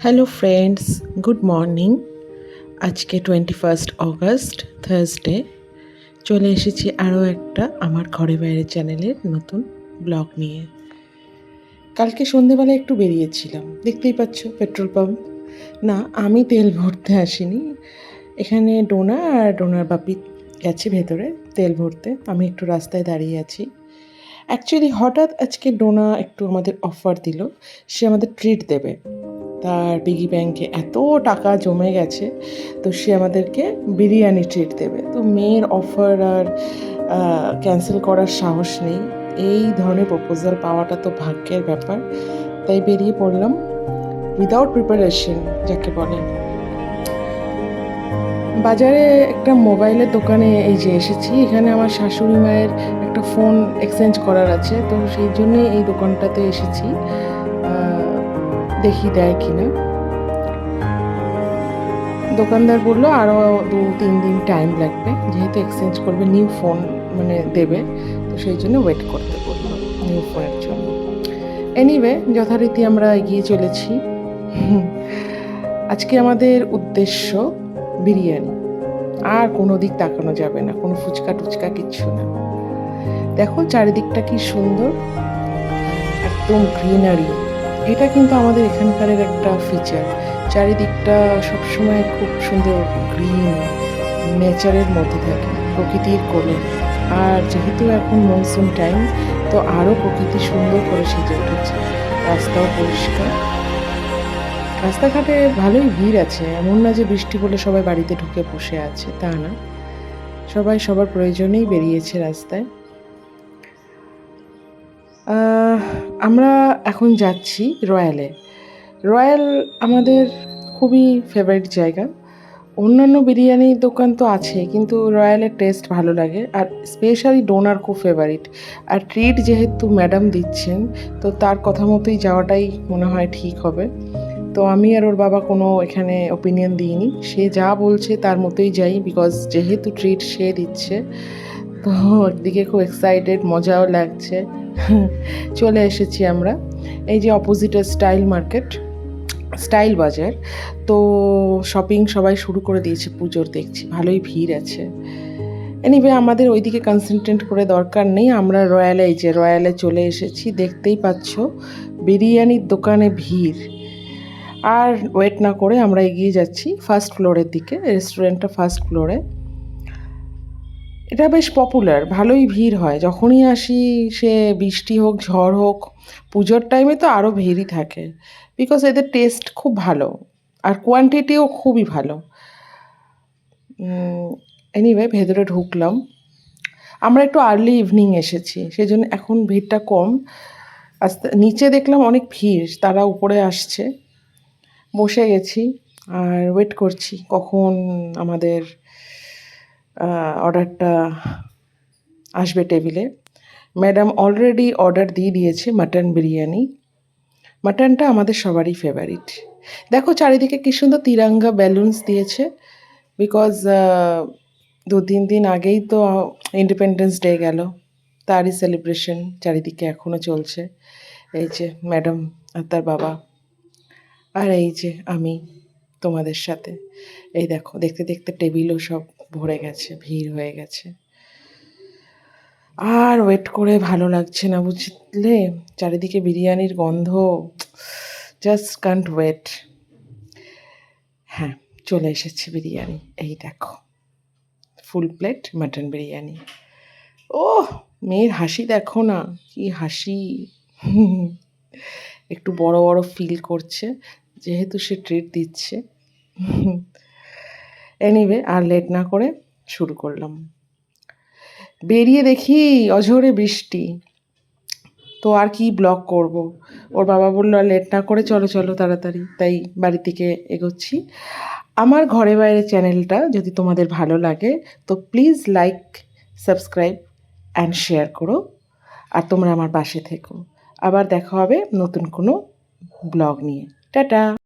Hello friends good morning আজকে twenty first August Thursday চলে এসেছি আরও একটা আমার ঘরে বাইরে চ্যানেলের নতুন ব্লগ নিয়ে। কালকে সন্ধেবেলা একটু বেরিয়েছিলাম। দেখতেই পাচ্ছ, পেট্রোল পাম্প। না, আমি তেল ভরতে আসিনি। এখানে ডোনা আর ডোনার বাপি গেছে ভেতরে তেল ভরতে। আমি একটু রাস্তায় দাঁড়িয়ে আছি। অ্যাকচুয়ালি হঠাৎ আজকে ডোনা একটু আমাদের অফার দিল। সে আমাদের ট্রিট দেবে। তার বিগি ব্যাংকে এত টাকা জমে গেছে, তো সে আমাদেরকে বিরিয়ানি ট্রিট দেবে। তো মেয়ের অফার আর ক্যান্সেল করার সাহস নেই। এই ধরনের প্রপোজাল পাওয়াটা তো ভাগ্যের ব্যাপার। তাই বেরিয়ে পড়লাম উইদাউট প্রিপারেশন যাকে বলে। বাজারে একটা মোবাইলের দোকানে এই যে এসেছি, এখানে আমার শাশুড়ি মায়ের একটা ফোন এক্সচেঞ্জ করার আছে, তো সেই জন্যই এই দোকানটাতে এসেছি। দেখি দেয় কিনা। দোকানদার বলল আরও দু, তিন দিন টাইম লাগবে। যেহেতু এক্সচেঞ্জ করবে নিউ ফোন মানে দেবে, তো সেই জন্য ওয়েট করতে বলল নিউ ফোনের জন্য। এনিওয়ে যথারীতি আমরা এগিয়ে চলেছি। আজকে আমাদের উদ্দেশ্য বিরিয়ানি। আর কোনো দিক তাকানো যাবে না, কোনো ফুচকা টুচকা কিচ্ছু না। দেখো, চারিদিকটা কি সুন্দর, একদম গ্রিনারি এটা কিন্তু আমাদের এখানকার একটা ফিচার চারিদিকটা সবসময় খুব সুন্দর গ্রিন নেচারের মধ্যে থাকে, প্রকৃতির কোলে আর যেহেতু এখন মনসুন টাইম তো আরও প্রকৃতি সুন্দর করে সেজে উঠেছে। রাস্তাও পরিষ্কার। রাস্তাঘাটে ভালোই ভিড় আছে। এমন না যে বৃষ্টি বলে সবাই বাড়িতে ঢুকে বসে আছে, তা না। সবাই সবার প্রয়োজনেই বেরিয়েছে রাস্তায়। আমরা এখন যাচ্ছি রয়্যালে। রয়্যাল আমাদের খুবই ফেভারিট জায়গা। অন্যান্য বিরিয়ানির দোকান তো আছে, কিন্তু রয়্যালের টেস্ট ভালো লাগে। আর স্পেশালি ডোনার খুব ফেভারিট আর ট্রিট যেহেতু ম্যাডাম দিচ্ছেন, তো তার কথা মতোই যাওয়াটাই মনে হয় ঠিক হবে। তো আমি আর ওর বাবা কোনো এখানে ওপিনিয়ন দিইনি। সে যা বলছে তার মতোই যাই বিকজ যেহেতু ট্রিট সে দিচ্ছে, তো একদিকে খুব এক্সাইটেড মজাও লাগছে। চলে এসেছি আমরা। এই যে অপোজিটের স্টাইল মার্কেট স্টাইল বাজার। তো শপিং সবাই শুরু করে দিয়েছে পুজোর, দেখছি ভালোই ভিড় আছে। এনিওয়ে আমাদের ওইদিকে কনসেন্ট্রেট করে দরকার নেই। আমরা রয়্যালে এই যে রয়্যালে চলে এসেছি, দেখতেই পাচ্ছ বিরিয়ানির দোকানে ভিড়। আর ওয়েট না করে আমরা এগিয়ে যাচ্ছি ফার্স্ট ফ্লোরের দিকে রেস্টুরেন্টটা ফার্স্ট ফ্লোরে এটা বেশ পপুলার ভালোই ভিড় হয়। যখনই আসি, সে বৃষ্টি হোক, ঝড় হোক, পুজোর টাইমে তো আরও ভিড়ই থাকে। বিকজ এদের টেস্ট খুব ভালো, আর কোয়ান্টিটিও খুবই ভালো। এনিওয়ে ভেতরে ঢুকলাম। আমরা একটু আর্লি ইভিনিং এসেছি সেই জন্য এখন ভিড়টা কম। আস্তে, নিচে দেখলাম অনেক ভিড়, তারা উপরে আসছে। বসে গেছি, আর ওয়েট করছি কখন আমাদের অর্ডারটা আসবে টেবিলে। ম্যাডাম অলরেডি অর্ডার দিয়ে দিয়েছে মাটন বিরিয়ানি। মাটনটা আমাদের সবারই ফেভারিট দেখো চারিদিকে কী সুন্দর তিরাঙ্গা ব্যালুনস দিয়েছে। বিকজ দু তিন দিন আগেই তো ইন্ডিপেন্ডেন্স ডে গেল। তারই সেলিব্রেশন চারিদিকে এখনও চলছে। এই যে ম্যাডাম আর তার বাবা। আর এই যে আমি তোমাদের সাথে। এই দেখো, দেখতে দেখতে টেবিলও সব ভরে গেছে, ভিড় হয়ে গেছে। আর ওয়েট করে ভালো লাগছে না, বুঝলে? চারিদিকে বিরিয়ানির গন্ধ জাস্ট কান্ট ওয়েট হ্যাঁ চলে এসেছে বিরিয়ানি, এই দেখো। Full plate mutton biryani. ও মেয়ের হাসি দেখো না, কি হাসি। একটু বড় বড় ফিল করছে, যেহেতু সে ট্রিট দিচ্ছে। এনিওয়ে আর লেট না করে শুরু করলাম। বেরিয়ে দেখি অঝরে বৃষ্টি। তো আর কি ব্লগ করব? ওর বাবা বলল, আর লেট না করে চলো চলো তাড়াতাড়ি। তাই বাড়ি থেকে এগোচ্ছি। আমার ঘরে বাইরে চ্যানেলটা যদি তোমাদের ভালো লাগে, তো please like subscribe and share করো। আর তোমরা আমার পাশে থেকো। আবার দেখা হবে নতুন কোনো ব্লগ নিয়ে। টাটা!